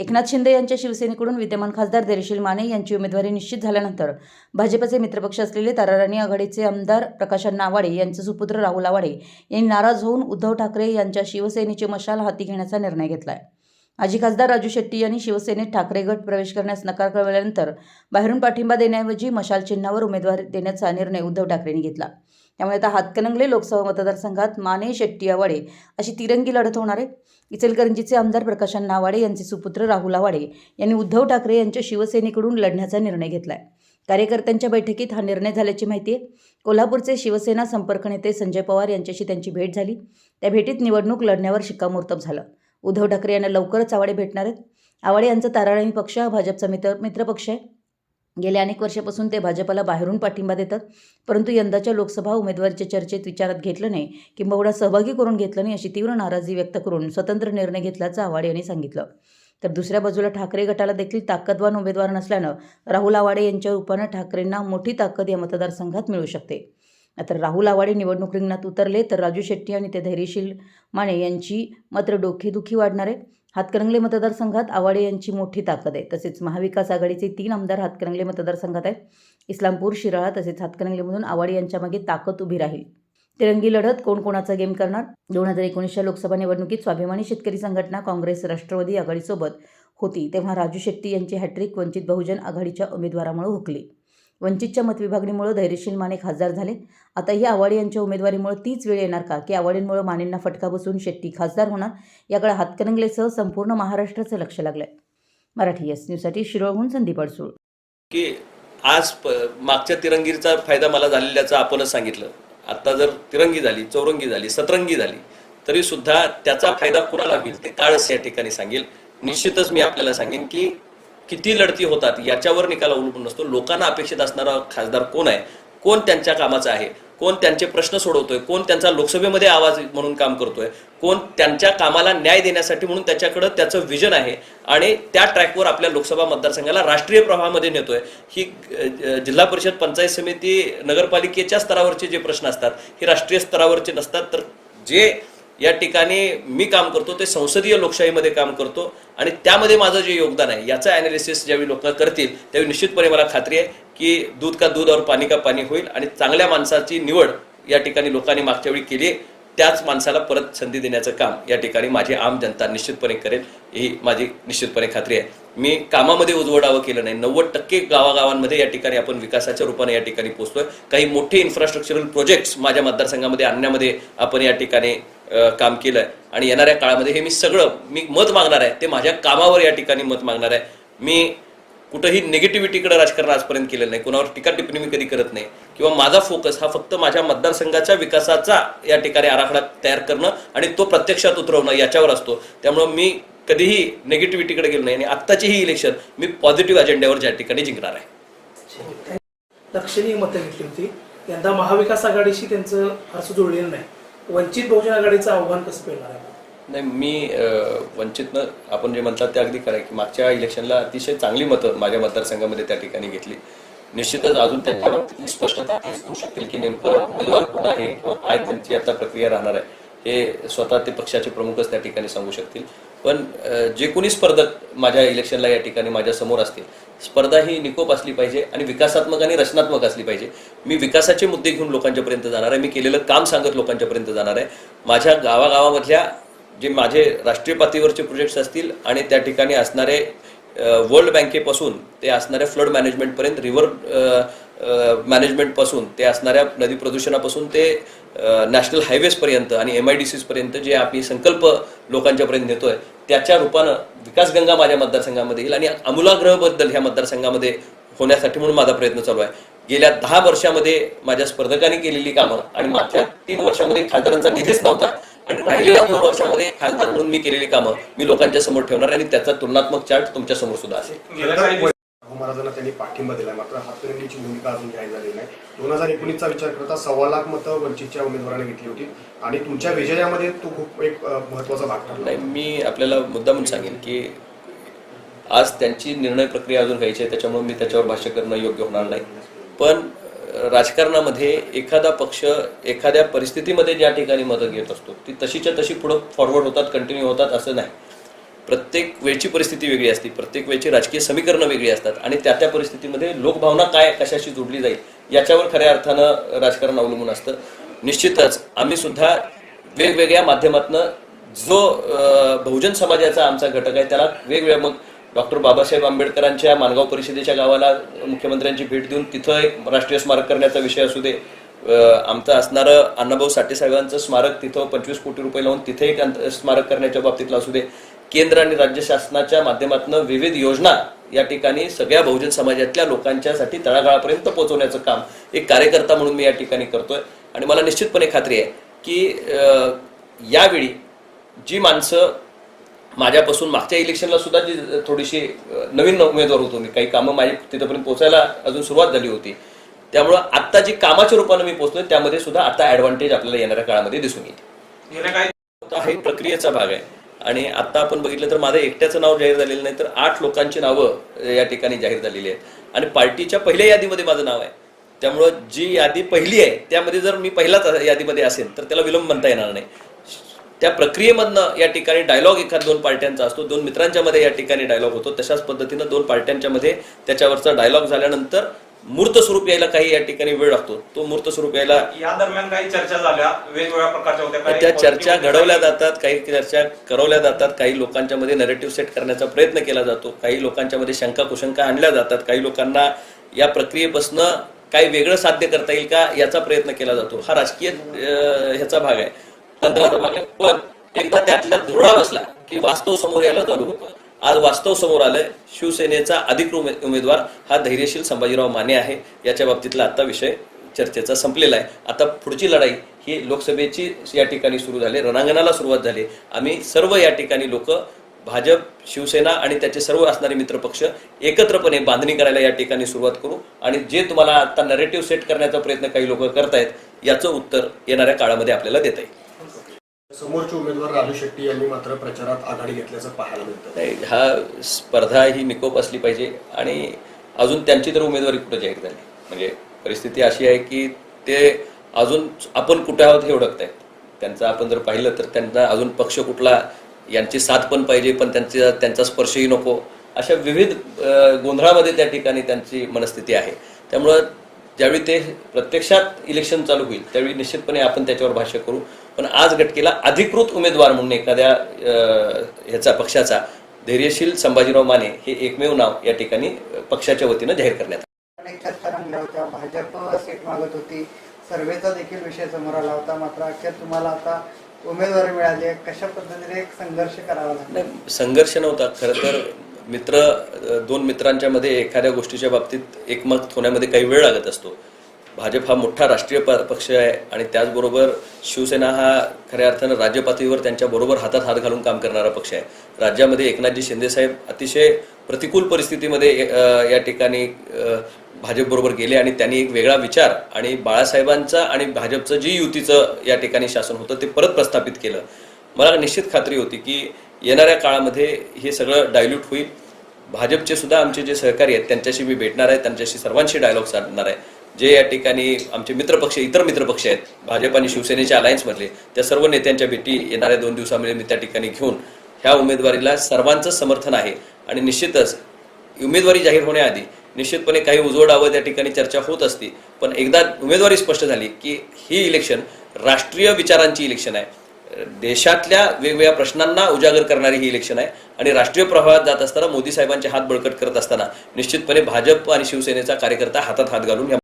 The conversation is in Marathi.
एकनाथ शिंदे यांच्या शिवसेनेकडून विद्यमान खासदार देरशील माने यांची उमेदवारी निश्चित झाल्यानंतर भाजपचे मित्रपक्ष असलेले ताराराणी आघाडीचे आमदार प्रकाशन आवाडे यांचे सुपुत्र राहुल आवाडे यांनी नाराज होऊन उद्धव ठाकरे यांच्या शिवसेनेची मशाल हाती घेण्याचा निर्णय घेतला आहे माजी खासदार राजू शेट्टी यांनी शिवसेनेत ठाकरे गट प्रवेश करण्यास नकार कळवल्यानंतर बाहेरून पाठिंबा देण्याऐवजी मशाल चिन्हावर उमेदवारी देण्याचा निर्णय उद्धव ठाकरेंनी घेतला. त्यामुळे आता हातकणंगले लोकसभा मतदारसंघात माने शेट्टी आवाडे अशी तिरंगी लढत होणार आहे. इचलकरंजीचे आमदार प्रकाशन नावाडे यांचे सुपुत्र राहुल आवाडे यांनी उद्धव ठाकरे यांच्या शिवसेनेकडून लढण्याचा निर्णय घेतला आहे कार्यकर्त्यांच्या बैठकीत हा निर्णय झाल्याची माहिती आहे. कोल्हापूरचे शिवसेना संपर्क नेते संजय पवार यांच्याशी त्यांची भेट झाली. त्या भेटीत निवडणूक लढण्यावर शिक्कामोर्तब झालं. उद्धव ठाकरे यांना लवकरच आवाडे भेटणार आहेत. आवाडे यांचा ताराराणी पक्ष हा भाजपचा मित्र मित्रपक्ष आहे. गेल्या अनेक वर्षापासून ते भाजपला बाहेरून पाठिंबा देतात परंतु यंदाच्या लोकसभा उमेदवारीच्या चर्चेत विचारात घेतलं नाही किंबहुना सहभागी करून घेतलं नाही अशी तीव्र नाराजी व्यक्त करून स्वतंत्र निर्णय घेतल्याचं आव्हाड यांनी सांगितलं. तर दुसऱ्या बाजूला ठाकरे गटाला देखील ताकदवान उमेदवार नसल्यानं राहुल आवाडे यांच्या रूपानं ठाकरेंना मोठी ताकद या मतदारसंघात मिळू शकते. मात्र राहुल आवाडे निवडणूक रिंगणात उतरले तर राजू शेट्टी आणि ते धैर्यशील माने यांची मात्र डोकेदुखी वाढणार आहे. हातकणंगले मतदारसंघात आवाडे यांची मोठी ताकद आहे. तसेच महाविकास आघाडीचे तीन आमदार हातकणंगले मतदारसंघात आहेत. इस्लामपूर शिराळा तसेच हातकणंगलेमधून आवाडे यांच्या मागे ताकद उभी राहील. तिरंगी लढत कोण कोणाचा गेम करणार? दोन हजार एकोणीसच्या लोकसभा निवडणुकीत स्वाभिमानी शेतकरी संघटना काँग्रेस राष्ट्रवादी आघाडीसोबत होती. तेव्हा राजू शेट्टी यांची हॅट्रिक वंचित बहुजन आघाडीच्या उमेदवारामुळे हुकली. वंचितच्या मतविभागणीमुळे धैर्यशील माने खासदार झाले. आता ही आवाडे यांच्या उमेदवारीमुळे तीच वेळ येणार का? की आवाडींमुळे मानेंना फटका बसून शेट्टी खासदार होणार? याकडे हातकणंगलेसह संपूर्ण महाराष्ट्राचं लक्ष लागलंय. मराठी एस न्यूजसाठी शिरोळहून संदीप अडसूळ. की आज प- मागच्या तिरंगीचा फायदा मला झालेल्याचं आपणच सांगितलं. आता जर तिरंगी झाली चौरंगी झाली सतरंगी झाली तरी सुद्धा त्याचा फायदा कुणाला होईल ते काळच या ठिकाणी सांगेल. निश्चितच मी आपल्याला सांगेन की किती लढती होतात याच्यावर निकाल अवलंबून नसतो. लोकांना अपेक्षित असणारा खासदार कोण आहे? कोण त्यांच्या कामाचा आहे? कोण त्यांचे प्रश्न सोडवतोय? कोण त्यांचा लोकसभेमध्ये आवाज म्हणून काम करतोय? कोण त्यांच्या कामाला न्याय देण्यासाठी म्हणून त्याच्याकडं त्याचं विजन आहे आणि त्या ट्रॅकवर आपल्या लोकसभा मतदारसंघाला राष्ट्रीय प्रवाहामध्ये नेतोय. ही जिल्हा परिषद पंचायत समिती नगरपालिकेच्या स्तरावरचे जे प्रश्न असतात हे राष्ट्रीय स्तरावरचे नसतात. तर जे या ठिकाणी मी काम करतो ते संसदीय लोकशाहीमध्ये काम करतो आणि त्यामध्ये माझं जे योगदान आहे याचं ॲनालिसिस ज्यावेळी लोक करतील त्यावेळी निश्चितपणे मला खात्री आहे की दूध का दूध और पाणी का पाणी होईल आणि चांगल्या माणसाची निवड या ठिकाणी लोकांनी मागच्या वेळी केली त्याच माणसाला परत संधी देण्याचं काम या ठिकाणी माझी आम जनता निश्चितपणे करेल ही माझी निश्चितपणे खात्री आहे. मी कामामध्ये उजवडावं केलं नाही नव्वद टक्के गावागावांमध्ये या ठिकाणी आपण विकासाच्या रूपाने या ठिकाणी पोहोचतोय काही मोठे इन्फ्रास्ट्रक्चरल प्रोजेक्ट्स माझ्या मतदारसंघामध्ये आणण्यामध्ये आपण या ठिकाणी काम काम केलंय. आणि येणाऱ्या काळामध्ये हे मी सगळं मी मत मागणार आहे. ते माझ्या कामावर या ठिकाणी मत मागणार आहे. मी कुठंही निगेटिव्हिटीकडे राजकारण आजपर्यंत केलेलं नाही. कुणावर टीका टिप्पणी मी कधी करत नाही. किंवा माझा फोकस हा फक्त माझ्या मतदारसंघाच्या विकासाचा या ठिकाणी आराखडा तयार करणं आणि तो प्रत्यक्षात उतरवणं याच्यावर असतो. त्यामुळं मी कधीही निगेटिव्हिटीकडे गेलो नाही आणि आत्ताची ही इलेक्शन मी पॉझिटिव्ह अजेंड्यावर ज्या ठिकाणी जिंकणार आहे. लक्षणीय मतं घेतली होती. यंदा महाविकास आघाडीशी त्यांचं फारसं जुळलेलं नाही. वंचित बहुजन आघाडीचं आव्हान कसं पेलणार आहे? नाही मी वंचितनं आपण जे म्हणतात ते अगदी खरं आहे की मागच्या इलेक्शनला अतिशय चांगली मतं माझ्या मतदारसंघामध्ये त्या ठिकाणी घेतली. निश्चितच अजून त्यांच्या स्पष्टता येऊ शकतील की नेमकं उमेदवार कोण आहे काय त्यांची आता प्रक्रिया राहणार आहे. हे स्वतः ते पक्षाचे प्रमुखच त्या ठिकाणी सांगू शकतील. पण जे कोणी स्पर्धक माझ्या इलेक्शनला या ठिकाणी माझ्यासमोर असतील स्पर्धा ही निकोप असली पाहिजे आणि विकासात्मक आणि रचनात्मक असली पाहिजे. मी विकासाचे मुद्दे घेऊन लोकांच्यापर्यंत जाणार आहे. मी केलेलं काम सांगत लोकांच्यापर्यंत जाणार आहे. माझ्या गावागावामधल्या जे माझे राष्ट्रीय पातळीवरचे प्रोजेक्ट्स असतील आणि त्या ठिकाणी असणारे वर्ल्ड बँकेपासून ते असणाऱ्या फ्लड मॅनेजमेंटपर्यंत रिव्हर मॅनेजमेंटपासून ते असणाऱ्या नदी प्रदूषणापासून ते नॅशनल हायवेजपर्यंत आणि एम आय डी सीजपर्यंत जे आम्ही संकल्प लोकांच्यापर्यंत नेतो आहे त्याच्या रूपानं विकासगंगा माझ्या मतदारसंघामध्ये येईल आणि आमूलाग्रहबद्दल ह्या मतदारसंघामध्ये होण्यासाठी म्हणून माझा प्रयत्न चालू आहे. गेल्या दहा वर्षामध्ये माझ्या स्पर्धकांनी केलेली कामं आणि मागच्या तीन वर्षामध्ये खासदारांचा निधीच नव्हता. आणि राहिलेल्या दोन वर्षामध्ये खासदार म्हणून मी केलेली कामं मी लोकांच्या समोर ठेवणार आणि त्याचा तुलनात्मक चार्ट तुमच्यासमोर सुद्धा असेल. पाठिंबा दिला मात्र हातकणंगलेची भूमिका अजून जाहीर झालेली नाही. दोन हजार एकोणीसचा विचार करता सव्वा लाख मतं वंचितच्या उमेदवाराने घेतली होती आणि तुमच्या विजयामध्ये तो खूप एक महत्त्वाचा भाग ठरला. नाही मी आपल्याला मुद्दा म्हणून सांगेन की आज त्यांची निर्णय प्रक्रिया अजून घ्यायची आहे त्याच्यामुळे मी त्याच्यावर भाष्य करणं योग्य होणार नाही. पण राजकारणामध्ये एखादा पक्ष एखाद्या परिस्थितीमध्ये ज्या ठिकाणी मदत घेत असतो ती तशीच्या तशी पुढं फॉरवर्ड होतात कंटिन्यू होतात असं नाही. प्रत्येक वेळची परिस्थिती वेगळी असते. प्रत्येक वेळची राजकीय समीकरणं वेगळी असतात. आणि त्या त्या परिस्थितीमध्ये लोकभावना काय कशाशी जोडली जाईल याच्यावर खऱ्या अर्थानं राजकारण अवलंबून असतं. निश्चितच आम्ही सुद्धा वेगवेगळ्या माध्यमातनं जो बहुजन समाजाचा आमचा घटक आहे त्याला वेगवेगळ्या मग डॉक्टर बाबासाहेब आंबेडकरांच्या मानगाव परिषदेच्या गावाला मुख्यमंत्र्यांची भेट देऊन तिथं एक राष्ट्रीय स्मारक करण्याचा विषय असू दे आमचं असणारं अण्णाभाऊ साठे साहेबांचं स्मारक तिथं पंचवीस कोटी रुपये लावून तिथे एक अंत- स्मारक करण्याच्या बाबतीतलं असू दे केंद्र आणि राज्य शासनाच्या माध्यमातून विविध योजना या ठिकाणी सगळ्या बहुजन समाजातल्या लोकांच्यासाठी तळागाळापर्यंत पोहोचवण्याचं काम एक कार्यकर्ता म्हणून मी या ठिकाणी करतोय. आणि मला निश्चितपणे खात्री आहे की यावेळी जी माणसं माझ्यापासून मागच्या इलेक्शनला सुद्धा जी थोडीशी नवीन उमेदवार होतो मी काही कामं माझी तिथपर्यंत पोहोचायला अजून सुरुवात झाली होती. त्यामुळं आत्ता जी कामाच्या रूपानं मी पोहोचलोय त्यामध्ये सुद्धा आता ऍडव्हान्टेज आपल्याला येणाऱ्या काळामध्ये दिसून येईल. हा एक प्रक्रियेचा भाग आहे. आणि आत्ता आपण बघितलं तर माझं एकट्याचं नाव जाहीर झालेलं नाही तर आठ लोकांची नावं या ठिकाणी जाहीर झालेली आहेत. आणि पार्टीच्या पहिल्या यादीमध्ये माझं नाव आहे. त्यामुळं जी यादी पहिली आहे त्यामध्ये जर मी पहिलाच यादीमध्ये असेल तर त्याला विलंब म्हणता येणार नाही. त्या प्रक्रियेमधनं या ठिकाणी डायलॉग एखाद दोन पार्ट्यांचा असतो दोन मित्रांच्या मध्ये या ठिकाणी डायलॉग होतो तशाच पद्धतीनं दोन पार्ट्यांच्या मध्ये त्याच्यावरचा डायलॉग झाल्यानंतर मूर्त स्वरूप यायला काही या ठिकाणी वेळ लागतो. तो मूर्त स्वरूप यायला या दरम्यान काही चर्चा झाल्या वेगवेगळ्या प्रकारच्या होत्या. त्या चर्चा घडवल्या जातात काही चर्चा करवल्या जातात काही लोकांच्या मध्ये नरेटिव्ह सेट करण्याचा प्रयत्न केला जातो काही लोकांच्या मध्ये शंका कुशंका आणल्या जातात काही लोकांना या प्रक्रियेपासून काही वेगळं साध्य करता येईल का याचा प्रयत्न केला जातो. हा राजकीय ह्याचा भाग आहे. तंत्राचा भाग आहे पण एकदा त्यातल्या धुळा बसला की वास्तव समोर यायला चालू होतं. आज वास्तव समोर आलंय. शिवसेनेचा अधिकृत उमेदवार हा धैर्यशील संभाजीराव माने आहे. याच्या बाबतीतला आता विषय चर्चेचा संपलेला आहे. आता पुढची लढाई ही लोकसभेची या ठिकाणी सुरू झाली. रणांगणाला सुरुवात झाली. आम्ही सर्व या ठिकाणी लोक भाजप शिवसेना आणि त्याचे सर्व असणारे मित्रपक्ष एकत्रपणे बांधणी करायला या ठिकाणी सुरुवात करू आणि जे तुम्हाला आता नरेटिव्ह सेट करण्याचा प्रयत्न काही लोक करतायत याचं उत्तर येणाऱ्या काळामध्ये आपल्याला देता येईल. समोरचे उमेदवार राजू शेट्टी यांनी मात्र प्रचारात आघाडी घेतल्याचं पाहायला मिळतं. ह्या हा स्पर्धा ही निकोप असली पाहिजे आणि अजून त्यांची तर उमेदवारी कुठे जाहीर झाली? म्हणजे परिस्थिती अशी आहे की ते अजून आपण कुठे आहोत हे ओळखतायत त्यांचं आपण जर पाहिलं तर त्यांना अजून पक्ष कुठला यांची साथ पण पाहिजे पण त्यांचा त्यांचा स्पर्शही नको. अशा विविध गोंधळामध्ये त्या ठिकाणी त्यांची मनस्थिती आहे. त्यामुळं ज्यावेळी ते प्रत्यक्षात इलेक्शन चालू होईल त्यावेळी निश्चितपणे आपण त्याच्यावर भाष्य करू. पण आज घटकेला अधिकृत उमेदवार म्हणून एखाद्या ह्याचा पक्षाचा धैर्यशील संभाजीराव माने हे एकमेव नाव या ठिकाणी पक्षाच्या वतीनं जाहीर करण्यात भाजप सीट मागत होती. सर्वेचा देखील विषय समोर आला होता. मात्र अखेर तुम्हाला आता उमेदवारी मिळाली कशा पद्धतीने एक संघर्ष करावा लागला? संघर्ष नव्हता. खरं तर मित्र दोन मित्रांच्या मध्ये एखाद्या गोष्टीच्या बाबतीत एकमत होण्यामध्ये काही वेळ लागत असतो. भाजप हा मोठा राष्ट्रीय प- पक्ष आहे आणि त्याचबरोबर शिवसेना हा खऱ्या अर्थानं राज्य पातळीवर त्यांच्या बरोबर हातात हात घालून काम करणारा पक्ष आहे. राज्यामध्ये एकनाथजी शिंदेसाहेब अतिशय प्रतिकूल परिस्थितीमध्ये या ठिकाणी भाजपबरोबर गेले आणि त्यांनी एक वेगळा विचार आणि बाळासाहेबांचा आणि भाजपचं जी युतीचं या ठिकाणी शासन होतं ते परत प्रस्थापित केलं. मला निश्चित खात्री होती की येणाऱ्या काळामध्ये हे सगळं डायल्यूट होईल. भाजपचे सुद्धा आमचे जे सहकारी आहेत त्यांच्याशी मी भेटणार आहे त्यांच्याशी सर्वांशी डायलॉग साधणार आहे. जे या ठिकाणी आमचे मित्रपक्ष इतर मित्रपक्ष आहेत भाजप आणि शिवसेनेच्या अलायन्समधले त्या सर्व नेत्यांच्या भेटी येणाऱ्या दोन दिवसामध्ये मी त्या ठिकाणी घेऊन ह्या उमेदवारीला सर्वांचं समर्थन आहे. आणि निश्चितच उमेदवारी जाहीर होण्याआधी निश्चितपणे काही उजवडावं त्या ठिकाणी चर्चा होत असती. पण एकदा उमेदवारी स्पष्ट झाली की ही इलेक्शन राष्ट्रीय विचारांची इलेक्शन आहे. देशातल्या वेगवेगळ्या प्रश्नांना उजागर करणारी ही इलेक्शन आहे. आणि राष्ट्रीय प्रवाहात जात असताना मोदी साहेबांचे हात बळकट करत असताना निश्चितपणे भाजप आणि शिवसेनेचा कार्यकर्ता हातात हात घालून या